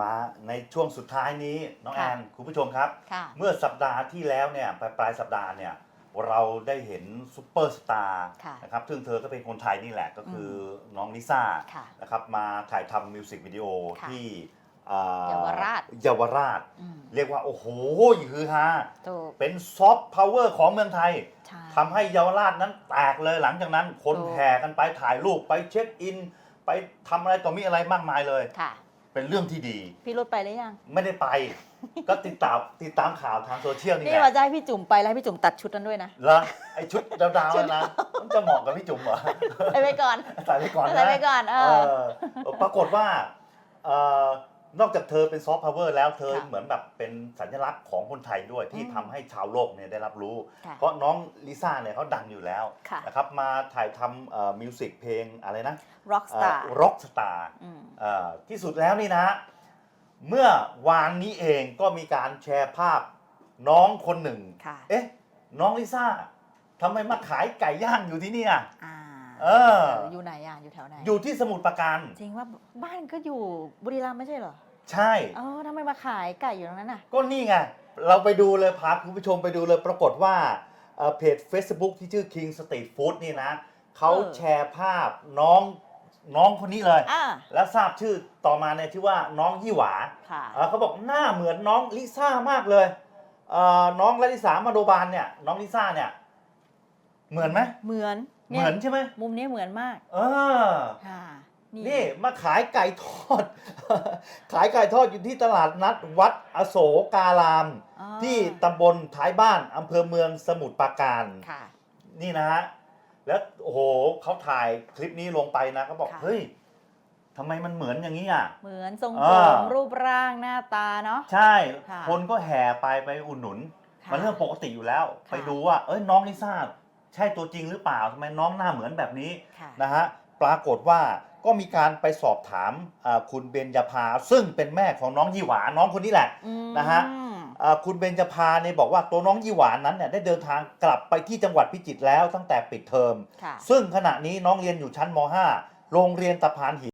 มาในช่วงสุดท้ายนี้น้องแอค่ะนคุณผู้ชมครับ ค่ะเมื่อสัปดาห์ที่แล้วเนี่ยปลายปลายสัปดาห์เนี่ยเราได้เห็นซูเปอร์สตาร์ค่ะนะครับซึ่งเธอก็เป็นคนไทยนี่แหละก็คืออน้องลิซ่าค่ะนะครับมาถ่ายทำมิวสิกวิดีโอค่ะที่อ่าเยาวราช เยาวราช อืมเรียกว่า โอ้โหฮือฮาถูกเป็นซอฟต์พาวเวอร์ของเมืองไทย ใช่ ทำให้เยาวราชนั้นแตกเลยหลังจากนั้น คนถูก แห่กันไปถ่ายรูปไปเช็คอิน ไปทำอะไรต่อมีอะไรมากมายเลย ค่ะ เป็นเรื่องที่ดี พี่รุดไปหรือยัง ไม่ได้ไป ก็ติดตามติดตามข่าวทางโซเชียลนี่นี่แหว่าละจะให้พี่จุ๋มไปแล้วให้พี่จุ๋มตัดชุดนั้นด้วยนะ แล้วไอชุดดาวๆอะนะมันจะเหมาะกับพี่จุ๋มเหรอ ไปไปก่อน ใส่ไปก่อนนะใส่ไปก่อนเออ เออปรากฏว่าเอ่อ นอกจากเธอเป็นซอฟต์พาวเวอร์แล้วเธอค่ะเหมือนแบบเป็นสัญลักษณ์ของคนไทยด้วยที่อืมทำให้ชาวโลกเนี่ยได้รับรู้ ค่ะ เพราะน้องลิซ่าเนี่ยเขาดังอยู่แล้วค่ะ นะครับมาถ่ายทำเอ่อมิวสิกเพลงอะไรนะ Rockstar ร็อกสตาร์ อืมที่สุดแล้วนี่นะเมื่อวานนี้เองก็มีการแชร์ภาพน้องคนหนึ่ง ค่ะ เอ๊ะ น้องลิซ่าทำไมมาขายไก่ย่างอยู่ที่นี่อะอ่า เออ อยู่ไหนอะอยู่แถวไหน อยู่ที่สมุทรปราการ จริงว่าบ้านก็อยู่บุรีรัมย์ไม่ใช่เหรอใช่ เออทำไมมาขายไก่อยู่ตรงนั้นน่ะ ก็นี่ไง เราไปดูเลยพาคุณผู้ชมไปดูเลยปรากฏว่าเอ่อเพจ Facebook ที่ชื่อ King Street Food นี่นะเขาเออแชร์ภาพน้องน้องคนนี้เลย อ่าแล้วทราบชื่อต่อมาเนี่ยชื่อว่าน้องยี่หวาค่ะ เอ่อเขาบอกหน้าเหมือนน้องลิซ่ามากเลยเอ่อน้องลลิสามาโดบานเนี่ยน้องลิซ่าเนี่ย เหมือนไหมเหมือนเหมือนใช่ไหมมุมนี้เหมือนมาก เออค่ะนี่มาขายไก่ทอด ขายไก่ทอดอยู่ที่ตลาดนัดวัดอโศการามอ๋อที่ตำบลท้ายบ้านอำเภอเมืองสมุทรปราการค่ะนี่นะฮะแล้วโอ้โหเขาถ่ายคลิปนี้ลงไปนะเขาบอกค่ะเฮ้ยทำไมมันเหมือนอย่างนี้อะ เหมือนทรงเอผอมรูปร่างหน้าตาเนาะใช่ค่ะคนก็แห่ไปไปอุดหนุนค่ะมันเรื่องปกติอยู่แล้วค่ะไปดูว่าเอ้ยน้องลิซ่า ใช่ตัวจริงหรือเปล่าทำไมน้องหน้าเหมือนแบบนี้ค่ะนะฮะปรากฏว่าก็มีการไปสอบถามอ่าคุณเบญจภาซึ่งเป็นแม่ของน้องยี่หวาน้องคนนี้แหละ อืมนะฮะอ่าคุณเบญจภาเนี่ยบอกว่าตัวน้องยี่หวานนั้นเนี่ยได้เดินทางกลับไปที่จังหวัดพิจิตรแล้วตั้งแต่ปิดเทอม ค่ะ ซึ่งขณะนี้น้องเรียนอยู่ชั้นม .5 โรงเรียนตะพานหิน